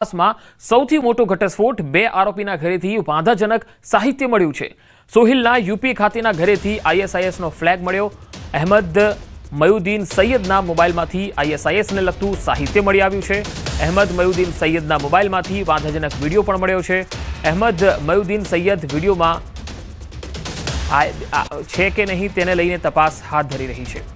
તપાસમાં સૌથી મોટો ઘટસ્ફોટ બે આરોપીના ઘરેથી વાંધાજનક સાહિત્ય મળ્યું છે. સોહિલના યુપી ખાતેના ઘરેથી આઈએસઆઈએસનો ફ્લેગ મળ્યો. અહેમદ મયુદ્દીન સૈયદના મોબાઈલમાંથી આઈએસઆઈએસને લગતું સાહિત્ય મળી આવ્યું છે. અહેમદ મયુદ્દીન સૈયદના મોબાઈલમાંથી વાંધાજનક વીડિયો પણ મળ્યો છે. અહેમદ મયુદ્દીન સૈયદ વિડીયોમાં છે કે નહીં તેને લઈને તપાસ હાથ ધરી રહી છે.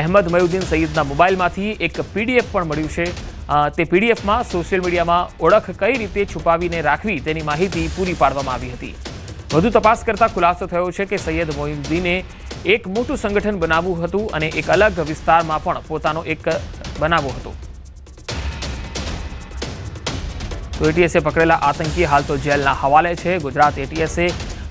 અહેમદ મયુદ્દીન સૈયદના મોબાઈલમાંથી એક પીડીએફ પણ મળ્યું છે. તે પીડીએફમાં સોશિયલ મીડિયામાં ઓળખ કઈ રીતે છુપાવીને રાખવી તેની માહિતી પૂરી પાડવામાં આવી હતી. વધુ તપાસ કરતા ખુલાસો થયો છે કે સૈયદ મોહિદ્દીને એક મોટું સંગઠન બનાવવું હતું અને એક અલગ વિસ્તારમાં પણ પોતાનો એક બનાવો હતો. તો એટીએસે પકડેલા આતંકી હાલ તો જેલના હવાલે છે. ગુજરાત એટીએસે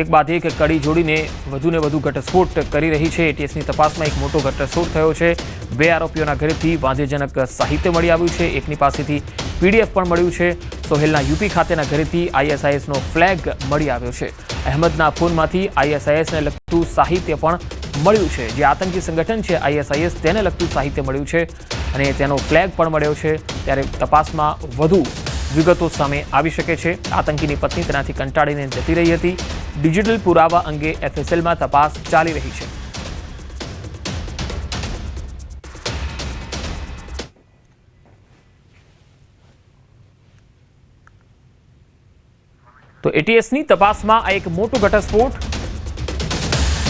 એક બાદ એક કડી જોડીને વધુને વધુ ઘટસ્ફોટ કરી રહી છે. એટીએસની તપાસમાં એક મોટો ઘટસ્ફોટ થયો છે. બે આરોપીઓના ઘરેથી વાંધેજનક સાહિત્ય મળી આવ્યું છે. એકની પાસેથી પીડીએફ પણ મળ્યું છે. સોહેલના યુપી ખાતેના ઘરેથી આઈએસઆઈએસનો ફ્લેગ મળી આવ્યો છે. અહેમદના ફોનમાંથી આઈએસઆઈએસને લગતું સાહિત્ય પણ મળ્યું છે. જે આતંકી સંગઠન છે, આઈએસઆઈએસ તેને લગતું સાહિત્ય મળ્યું છે અને તેનો ફ્લેગ પણ મળ્યો છે. ત્યારે તપાસમાં વધુ વિગતો સામે આવી શકે છે. આતંકીની પત્ની તેનાથી કંટાળીને જતી રહી હતી. ડિજિટલ પુરાવા અંગે એફએસએલમાં તપાસ ચાલી રહી છે. તો એટીએસની તપાસમાં આ એક મોટો ઘટસ્ફોટ.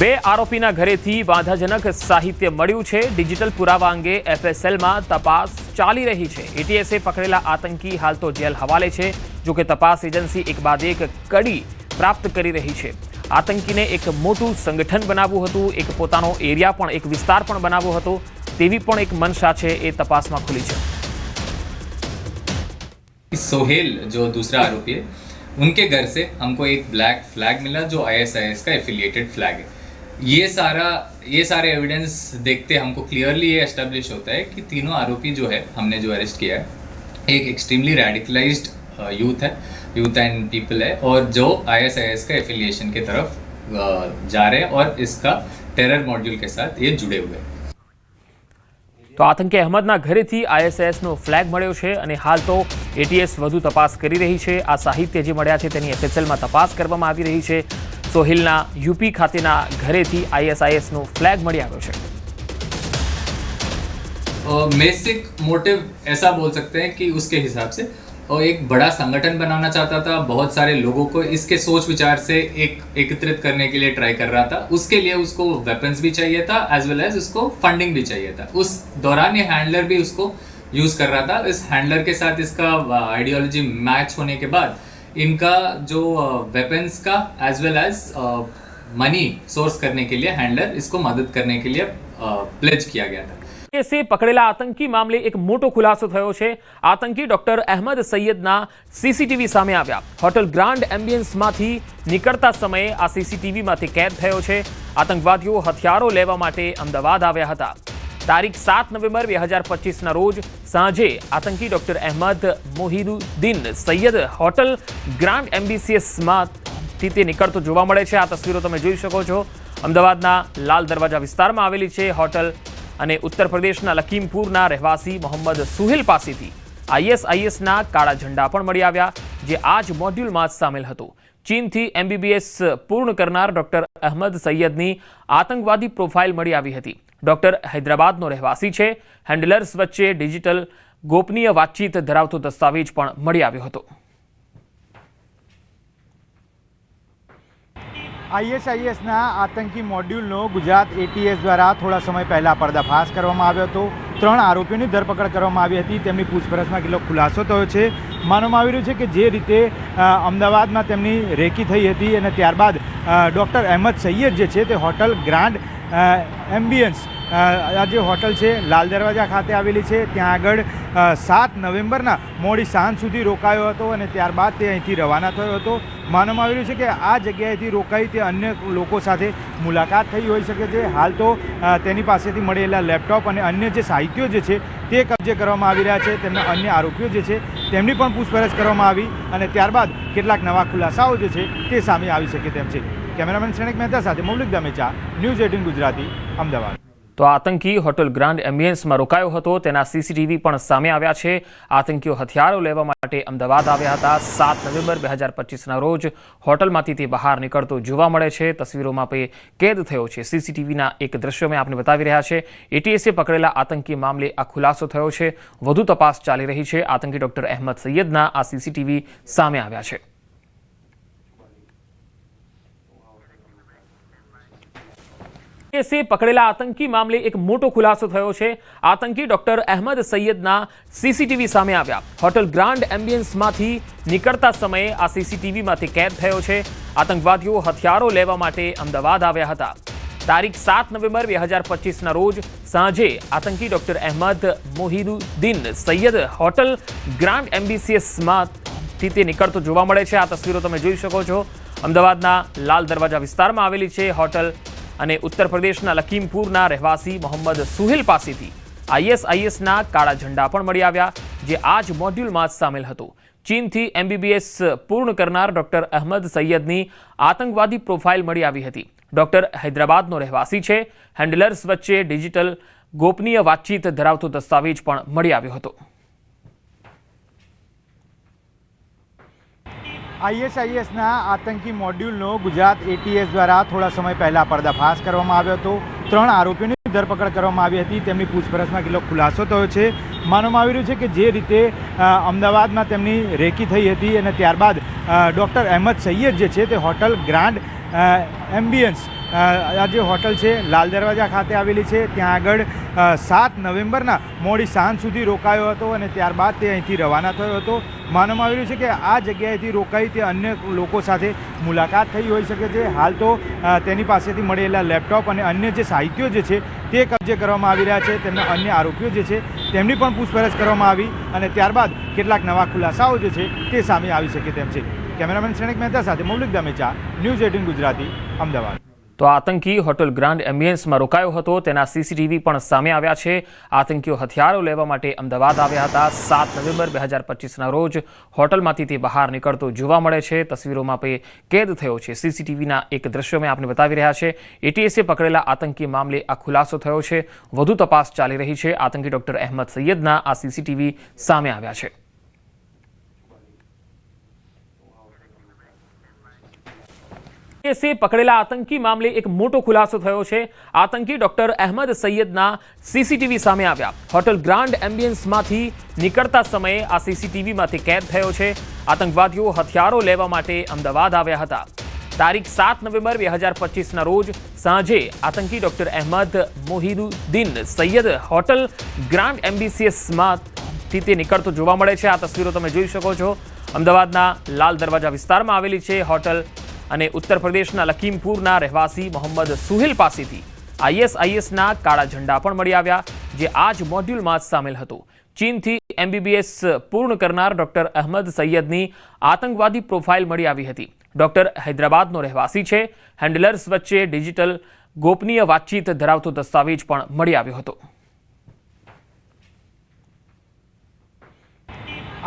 બે આરોપીના ઘરેથી વાંધાજનક સાહિત્ય મળ્યું છે. ડિજિટલ પુરાવા અંગે એફએસએલમાં તપાસ ચાલી રહી છે. એટીએસે પકડેલા આતંકી હાલ તો જેલ હવાલે છે. જોકે તપાસ એજન્સી એક બાદ એક કડી પ્રાપ્ત કરી રહી છે આતંકીને એક મોટું સંગઠન બનાવવું હતું એક પોતાનો એરિયા પણ એક વિસ્તાર પણ બનાવવો હતો તેવી પણ એક મનસા છે એ તપાસમાં ખુલી છે सोहेल जो दूसरा आरोपी है उनके घर से हमको एक ब्लैक फ्लैग मिला जो आईएसआईएस का एफिलिएटेड फ्लैग है ये सारा ये सारे एविडेंस देखते हमको क्लियरली ये एस्टेब्लिश होता है कि तीनों आरोपी जो है हमने जो अरेस्ट किया है एक एक्सट्रीमली रेडिकलाइज्ड यूथ है यूथ एंड पीपल है और जो आईएसआईएस का एफिलिएशन की तरफ अ, जा रहे हैं और इसका टेरर मॉड्यूल के साथ ये जुड़े हुए हैं તો આતંકી અહેમદના ઘરેથી આઈએસએસનો ફ્લેગ મળ્યો છે અને હાલ તો એટીએસ વધુ તપાસ કરી રહી છે આ સાહિત્ય જે મળ્યા છે તેની એફએસએલમાં તપાસ કરવામાં આવી રહી છે સોહિલના યુપી ખાતેના ઘરેથી આઈએસઆઈએસનો ફ્લેગ મળી આવ્યો છે बेसिक मोटिव ऐसा बोल सकते हैं कि उसके हिसाब से और एक बड़ा संगठन बनाना चाहता था, बहुत सारे लोगों को इसके सोच विचार से एक एकत्रित करने के लिए ट्राई कर रहा था। उसके लिए उसको वेपन्स भी चाहिए था एज वेल एज उसको फंडिंग भी चाहिए था। उस दौरान ये हैंडलर भी उसको यूज़ कर रहा था। इस हैंडलर के साथ इसका आइडियोलॉजी मैच होने के बाद इनका जो वेपन्स का as well as money source करने के लिए हैंडलर इसको मदद करने के लिए प्लेज किया गया था। એટીએસે પકડેલા આતંકી મામલે એક મોટો ખુલાસો થયો છે. આતંકી ડોક્ટર અહેમદ સૈયદના સીસીટીવી સામે આવ્યા. હોટલ ગ્રાન્ડ એમ્બિયન્સમાંથી નીકળતા સમયે આ સીસીટીવીમાંથી કેદ થયો છે. આતંકવાદીઓ હથિયારો લેવા માટે અમદાવાદ આવ્યા હતા. તારીખ સાત નવેમ્બર બે હજાર પચીસના રોજ સાંજે આતંકી doctor Ahmed Mohiyuddin Sayyed hotel grand એમ્બિસિયસમાંથી તે નીકળતો જોવા મળે છે. આ તસવીરો તમે જોઈ શકો છો. અમદાવાદના લાલ દરવાજા વિસ્તારમાં આવેલી છે હોટલ અને ઉત્તર પ્રદેશના લખીમપુરના રહેવાસી મોહમ્મદ સુહેલ પાસેથી આઈએસઆઈએસના કાળા ઝંડા પણ મળી આવ્યા, જે આ જ મોડ્યુલમાં સામેલ હતો. ચીનથી એમબીબીએસ પૂર્ણ કરનાર ડોક્ટર અહમદ સૈયદની આતંકવાદી પ્રોફાઇલ મળી આવી હતી. ડોક્ટર હૈદરાબાદનો રહેવાસી છે. હેન્ડલર્સ વચ્ચે ડિજિટલ ગોપનીય વાતચીત ધરાવતો દસ્તાવેજ પણ મળી આવ્યો હતો. આઈએસઆઈએસના આતંકી મોડ્યુલનો ગુજરાત એટીએસ દ્વારા થોડા સમય પહેલા પર્દાફાશ કરવામાં આવ્યો હતો. ત્રણ આરોપીઓની ધરપકડ કરવામાં આવી હતી. તેમની પૂછપરછમાં કેટલો ખુલાસો થયો છે માનવામાં આવી રહ્યું છે કે જે રીતે અમદાવાદમાં તેમની રેકી થઈ હતી અને ત્યારબાદ ડૉક્ટર અહેમદ સૈયદ જે છે તે હોટલ ગ્રાન્ડ એમ્બિયન્સ આ જે હોટલ છે, લાલ દરવાજા ખાતે આવેલી છે. ત્યાં આગળ સાત નવેમ્બરના મોડી સાંજ સુધી રોકાયો હતો અને ત્યારબાદ તે અહીંથી રવાના થયો હતો. માનવામાં આવી રહ્યું છે કે આ જગ્યાએથી રોકાઈ તે અન્ય લોકો સાથે મુલાકાત થઈ હોઈ શકે છે. હાલ તો તેની પાસેથી મળેલા લેપટોપ અને અન્ય જે સાહિત્યો જે છે તે કબજે કરવામાં આવી રહ્યા છે. તેમના અન્ય આરોપીઓ જે છે તેમની પણ પૂછપરછ કરવામાં આવી અને ત્યારબાદ કેટલાક નવા ખુલાસાઓ જે છે તે સામે આવી શકે તેમ છે. કેમેરામેન શ્રેણિક મહેતા સાથે મૌલિક દમેચા ન્યૂઝ એટીન ગુજરાતી, અમદાવાદ. તો આતંકી હોટલ ગ્રાન્ડ એમ્બિયન્સમાં રોકાયો હતો. તેના સીસીટીવી પણ સામે આવ્યા છે. આતંકીઓ હથિયારો લેવા માટે અમદાવાદ આવ્યા હતા. સાત નવેમ્બર બે હજાર પચીસના રોજ હોટલમાંથી તે બહાર નીકળતો જોવા મળે છે. તસવીરોમાં તે કેદ થયો છે. સીસીટીવીના એક દ્રશ્ય મેં આપને બતાવી રહ્યા છે. એટીએસે પકડેલા આતંકી મામલે આ ખુલાસો થયો છે. વધુ તપાસ ચાલી રહી છે. આતંકી ડોક્ટર અહેમદ સૈયદના આ સીસીટીવી સામે આવ્યા છે. કેસે પકડેલા આતંકી મામલે એક મોટો ખુલાસો થયો છે. આતંકી ડોક્ટર અહેમદ સૈયદના સીસીટીવી સામે આવ્યા. હોટલ ગ્રાન્ડ એમ્બિયન્સમાંથી નીકળતા સમયે આ સીસીટીવીમાંથી કેદ થયો છે. આતંકવાદીઓ હથિયારો લેવા માટે અમદાવાદ આવ્યા હતા. તારીખ સાત નવેમ્બર બે હજાર પચીસના રોજ સાંજે આતંકી doctor Ahmed Mohiyuddin Sayyed hotel grand એમ્બિસિયસમાંથી તે નીકળતો જોવા મળે છે. આ તસવીરો તમે જોઈ શકો છો. અમદાવાદના લાલ દરવાજા વિસ્તારમાં આવેલી છે હોટલ અને ઉત્તર પ્રદેશના લખીમપુરના રહેવાસી મોહમ્મદ સુહેલ પાસેથી આઈએસઆઈએસના કાળા ઝંડા પણ મળી આવ્યા, જે આ જ મોડ્યુલમાં સામેલ હતું. ચીનથી એમબીબીએસ પૂર્ણ કરનાર ડોક્ટર અહમદ સૈયદની આતંકવાદી પ્રોફાઇલ મળી આવી હતી. ડોક્ટર હૈદરાબાદનો રહેવાસી છે. હેન્ડલર્સ વચ્ચે ડિજિટલ ગોપનીય વાતચીત ધરાવતો દસ્તાવેજ પણ મળી આવ્યો હતો. આઈએસઆઈએસના આતંકી મોડ્યુલનો ગુજરાત એટીએસ દ્વારા થોડા સમય પહેલા પર્દાફાશ કરવામાં આવ્યો હતો. ત્રણ આરોપીઓની ધરપકડ કરવામાં આવી હતી. તેમની પૂછપરછમાં કેટલો ખુલાસો થયો છે માનવામાં આવી રહ્યું છે કે જે રીતે અમદાવાદમાં તેમની રેકી થઈ હતી અને ત્યારબાદ ડૉક્ટર અહેમદ સૈયદ જે છે તે હોટલ ગ્રાન્ડ એમ્બિયન્સ આ જે હોટલ છે, લાલ દરવાજા ખાતે આવેલી છે. ત્યાં આગળ સાત નવેમ્બરના મોડી સાંજ સુધી રોકાયો હતો અને ત્યારબાદ તે અહીંથી રવાના થયો હતો. માનવામાં આવી રહ્યું છે કે આ જગ્યાએથી રોકાઈ તે અન્ય લોકો સાથે મુલાકાત થઈ હોઈ શકે છે. હાલ તો તેની પાસેથી મળેલા લેપટોપ અને અન્ય જે સાહિત્યો જે છે તે કબજે કરવામાં આવી રહ્યા છે. તેમના અન્ય આરોપીઓ જે છે તેમની પણ પૂછપરછ કરવામાં આવી અને ત્યારબાદ કેટલાક નવા ખુલાસાઓ જે છે તે સામે આવી શકે તેમ છે. કેમેરામેન શ્રેણિક મહેતા સાથે મૌલિક દામેચા ન્યૂઝ એટીન ગુજરાતી, અમદાવાદ. તો આતંકી હોટલ ગ્રાન્ડ એમ્બિયન્સમાં રોકાયો હતો. તેના સીસીટીવી પણ સામે આવ્યા છે. આતંકીઓ હથિયારો લેવા માટે અમદાવાદ આવ્યા હતા. સાત નવેમ્બર બે હજાર પચીસના રોજ હોટલમાંથી તે બહાર નીકળતો જોવા મળે છે. તસવીરોમાં તે કેદ થયો છે. સીસીટીવીના એક દ્રશ્ય મેં આપને બતાવી રહ્યા છે. એટીએસે પકડેલા આતંકી મામલે આ ખુલાસો થયો છે. વધુ તપાસ ચાલી રહી છે. આતંકી ડોક્ટર અહેમદ સૈયદના આ સીસીટીવી સામે આવ્યા છે. કેસે પકડેલા આતંકી મામલે એક મોટો ખુલાસો થયો છે. આતંકી ડોક્ટર અહેમદ સૈયદના સીસીટીવી સામે આવ્યા. હોટલ ગ્રાન્ડ એમ્બિયન્સમાંથી નીકળતા સમયે આ સીસીટીવીમાંથી કેદ થયો છે. આતંકવાદીઓ હથિયારો લેવા માટે અમદાવાદ આવ્યા હતા. તારીખ સાત નવેમ્બર બે હજાર પચીસના રોજ સાંજે આતંકી doctor Ahmed Mohiyuddin Sayyed hotel grand એમ્બિસિયસમાંથી તે નીકળતો જોવા મળે છે. આ તસવીરો તમે જોઈ શકો છો. અમદાવાદના લાલ દરવાજા વિસ્તારમાં આવેલી છે હોટલ અને ઉત્તર પ્રદેશના લખીમપુરના રહેવાસી મોહમ્મદ સુહેલ પાસેથી આઈએસઆઈએસના કાળા ઝંડા પણ મળી આવ્યા, જે આ જ મોડ્યુલમાં સામેલ હતું. ચીનથી એમબીબીએસ પૂર્ણ કરનાર ડોક્ટર અહમદ સૈયદની આતંકવાદી પ્રોફાઇલ મળી આવી હતી. ડોક્ટર હૈદરાબાદનો રહેવાસી છે. હેન્ડલર્સ વચ્ચે ડિજિટલ ગોપનીય વાતચીત ધરાવતો દસ્તાવેજ પણ મળી આવ્યો હતો.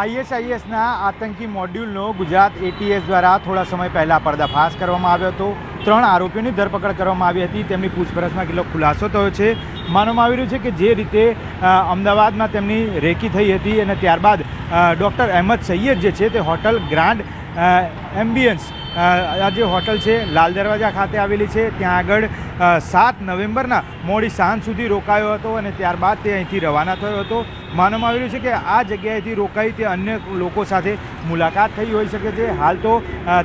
આઈએસઆઈએસના આતંકી મોડ્યુલનો ગુજરાત એટીએસ દ્વારા થોડા સમય પહેલા પર્દાફાશ કરવામાં આવ્યો હતો. ત્રણ આરોપીઓની ધરપકડ કરવામાં આવી હતી. તેમની પૂછપરછમાં કેટલો ખુલાસો થયો છે માનવામાં આવી રહ્યું છે કે જે રીતે અમદાવાદમાં તેમની રેકી થઈ હતી અને ત્યારબાદ ડૉક્ટર અહેમદ સૈયદ જે છે તે હોટલ ગ્રાન્ડ એમ્બિયન્સ આ જે હોટલ છે, લાલ દરવાજા ખાતે આવેલી છે. ત્યાં આગળ સાત નવેમ્બરના મોડી સાંજ સુધી રોકાયો હતો અને ત્યારબાદ તે અહીંથી રવાના થયો હતો. માનવામાં આવી રહ્યું છે કે આ જગ્યાએથી રોકાઈ તે અન્ય લોકો સાથે મુલાકાત થઈ હોઈ શકે છે. હાલ તો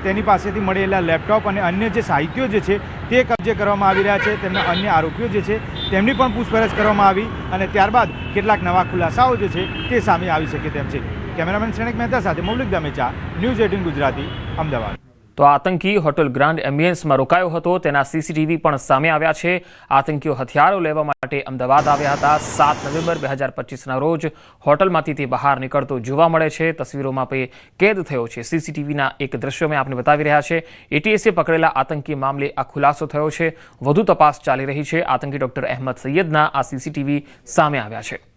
તેની પાસેથી મળેલા લેપટોપ અને અન્ય જે સાહિત્યો જે છે તે કબજે કરવામાં આવી રહ્યા છે. તેમના અન્ય આરોપીઓ જે છે તેમની પણ પૂછપરછ કરવામાં આવી અને ત્યારબાદ કેટલાક નવા ખુલાસાઓ જે છે તે સામે આવી શકે તેમ છે. કેમેરામેન શ્રેણિક મહેતા સાથે મૌલિક દામેચા ન્યૂઝ એટીન ગુજરાતી, અમદાવાદ. તો આતંકી હોટલ ગ્રાન્ડ એમ્બિયન્સમાં રોકાયો હતો. તેના સીસીટીવી પણ સામે આવ્યા છે. આતંકીઓ હથિયારો લેવા માટે અમદાવાદ આવ્યા હતા. સાત નવેમ્બર બે હજાર પચીસના રોજ હોટલમાંથી તે બહાર નીકળતો જોવા મળે છે. તસવીરોમાં તે કેદ થયો છે. સીસીટીવીના એક દ્રશ્ય મેં આપને બતાવી રહ્યા છે. એટીએસે પકડેલા આતંકી મામલે આ ખુલાસો થયો છે. વધુ તપાસ ચાલી રહી છે. આતંકી ડોક્ટર અહેમદ સૈયદના આ સીસીટીવી સામે આવ્યા છે.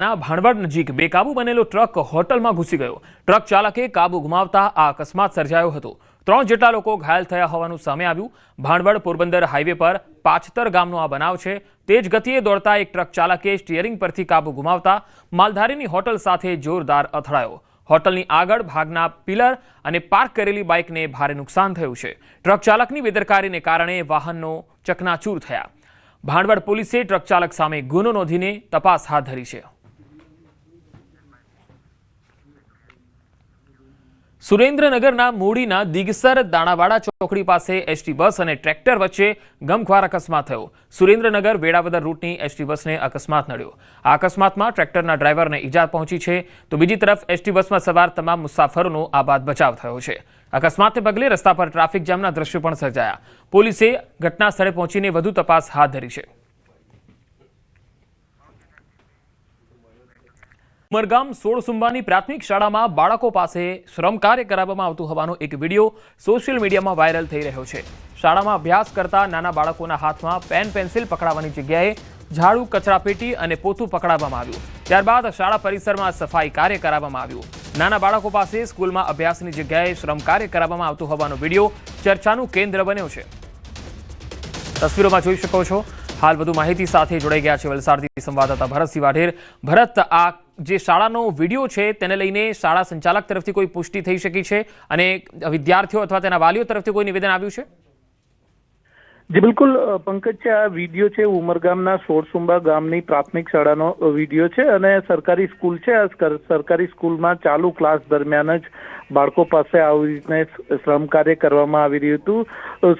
ના, ભાણવડ નજીક બેકાબુ બનેલો ટ્રક હોટલમાં ઘૂસી ગયો. ટ્રક ચાલકે કાબુ ગુમાવતા આ અકસ્માત સર્જાયો હતો. ત્રણ જેટલા લોકો ઘાયલ થયા હોવાનું સામે આવ્યું. ભાણવડ પોરબંદર હાઈવે પર પાછતર ગામનો આ બનાવ છે. તેજ ગતિએ દોડતા એક ટ્રક ચાલકે સ્ટીયરિંગ પરથી કાબુ ગુમાવતા માલધારીની હોટલ સાથે જોરદાર અથડાયો. હોટલની આગળ ભાગના પિલર અને પાર્ક કરેલી બાઇકને ભારે નુકસાન થયું છે. ટ્રક ચાલકની બેદરકારીને કારણે વાહનનો ચકનાચૂર થયા. ભાણવડ પોલીસે ટ્રક ચાલક સામે ગુનો નોંધીને તપાસ હાથ ધરી છે. સુરેન્દ્રનગરના મૂડીના દિગસર દાણાવાડા ચોકડી પાસે એસટી બસ અને ટ્રેક્ટર વચ્ચે ગમખ્વાર અકસ્માત થયો. સુરેન્દ્રનગર વેળાવદર રૂટની એસટી બસને અકસ્માત નડ્યો. આ અકસ્માતમાં ટ્રેક્ટરના ડ્રાઈવરને ઈજા પહોંચી છે. તો બીજી તરફ એસટી બસમાં સવાર તમામ મુસાફરોનો આબાદ બચાવ થયો છે. અકસ્માતને પગલે રસ્તા પર ટ્રાફિક જામના દ્રશ્યો પણ સર્જાયા. પોલીસે ઘટના સ્થળે પહોંચીને વધુ તપાસ હાથ ધરી છે. ઉમરગામ સોળસુંબાની પ્રાથમિક શાળામાં બાળકો પાસે શ્રમ કાર્ય કરાવવામાં આવતું હોવાનો એક વીડિયો સોશિયલ મીડિયામાં વાયરલ થઈ રહ્યો છે. શાળામાં અભ્યાસ કરતા નાના બાળકોના હાથમાં પેન પેન્સિલ પકડાવવાની જગ્યાએ ઝાડુ કચરાપેટી અને પોતું પકડાવવામાં આવ્યું. ત્યારબાદ શાળા પરિસરમાં સફાઈ કાર્ય કરાવવામાં આવ્યું. નાના બાળકો પાસે સ્કૂલમાં અભ્યાસની જગ્યાએ શ્રમ કાર્ય કરાવવામાં આવતું હોવાનો વીડિયો ચર્ચાનું કેન્દ્ર બન્યો છે. તસવીરોમાં જોઈ શકો છો હાલ વધુ માહિતી સાથે જોડાઈ ગયા છે વલસાડથી સંવાદદાતા ભરતસિંહ વાઢેર ભરત, આ જે શાળાનો વીડિયો છે, તેને લઈને શાળા સંચાલક તરફથી કોઈ પુષ્ટિ થઈ શકી છે? અને વિદ્યાર્થીઓ અથવા તેના વાલીઓ તરફથી કોઈ નિવેદન આવ્યું છે? જી, બિલકુલ. પંકજ, છે, આ વીડિયો છે ઉમરગામના સોરસુંબા ગામની પ્રાથમિક શાળાનો વીડિયો છે અને સરકારી સ્કૂલ છે. આ સરકારી સ્કૂલમાં ચાલુ ક્લાસ દરમિયાન જ બાળકો પાસે આવી રીતને શ્રમ કાર્ય કરવામાં આવી રહ્યું હતું.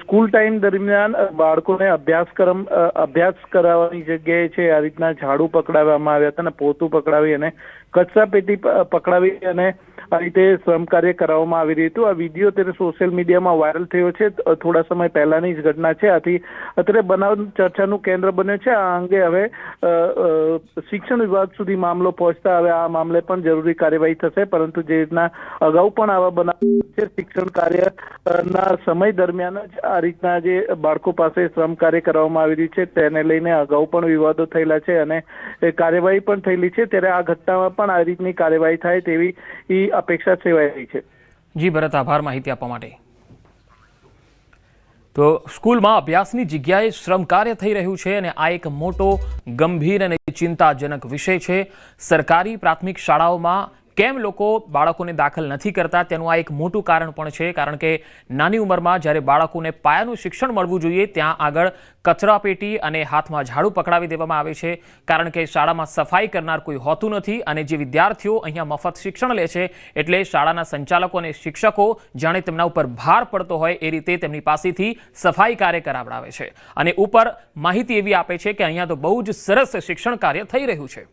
સ્કૂલ ટાઈમ દરમિયાન બાળકોને અભ્યાસક્રમ અભ્યાસ કરાવવાની જગ્યાએ છે, આ રીતના ઝાડુ પકડાવવામાં આવ્યા હતા અને પોતું પકડાવી અને કચરાપેટી પેટી પકડાવી અને આ રીતે શ્રમ કાર્ય કરાવવામાં આવી રહ્યું હતું. આ વીડિયો અત્યારે સોશિયલ મીડિયામાં વાયરલ થયો છે. થોડા સમય પહેલાની જ ઘટના છે. આથી અત્યારે બનાવ ચર્ચાનું કેન્દ્ર બન્યો છે. આ અંગે હવે શિક્ષણ વિભાગ સુધી મામલો પહોંચતા હવે આ મામલે પણ જરૂરી કાર્યવાહી થશે. પરંતુ જે રીતના અગાઉ પણ આવા બનાવ છે, શિક્ષણ કાર્ય ના સમય દરમિયાન જ આ રીતના જે બાળકો પાસે શ્રમ કાર્ય કરવામાં આવી રહ્યું છે, તેને લઈને અગાઉ પણ વિવાદો થયેલા છે અને કાર્યવાહી પણ થયેલી છે. ત્યારે આ ઘટનામાં પણ આ રીતની કાર્યવાહી થાય તેવી અપેક્ષા સેવાઈ રહી છે. જી, ભરત, આભાર માહિતી આપવા માટે. તો સ્કૂલમાં અભ્યાસની જગ્યાએ શ્રમ કાર્ય થઈ રહ્યું છે અને આ એક મોટો ગંભીર અને ચિંતાજનક વિષય છે. સરકારી પ્રાથમિક શાળાઓમાં કેમ લોકો બાળકોને દાખલ નથી કરતા? તેનું આ એક મોટું કારણ પણ છે, કારણ કે નાની ઉંમરમાં જ્યારે બાળકોને પાયાનું શિક્ષણ મળવું જોઈએ, ત્યાં આગળ કચરાપેટી અને હાથમાં ઝાડુ પકડાવી દેવામાં આવે છે, કારણ કે શાળામાં સફાઈ કરનાર કોઈ હોતું નથી અને જે વિદ્યાર્થીઓ અહીંયા મફત શિક્ષણ લે છે, એટલે શાળાના સંચાલકો અને શિક્ષકો જાણે તેમના ઉપર ભાર પડતો હોય એ રીતે તેમની પાસેથી સફાઈ કાર્ય કરાવડાવે છે. અને ઉપર માહિતી એવી આપે છે કે અહીંયા તો બહુ જ સરસ શિક્ષણ કાર્ય થઈ રહ્યું છે.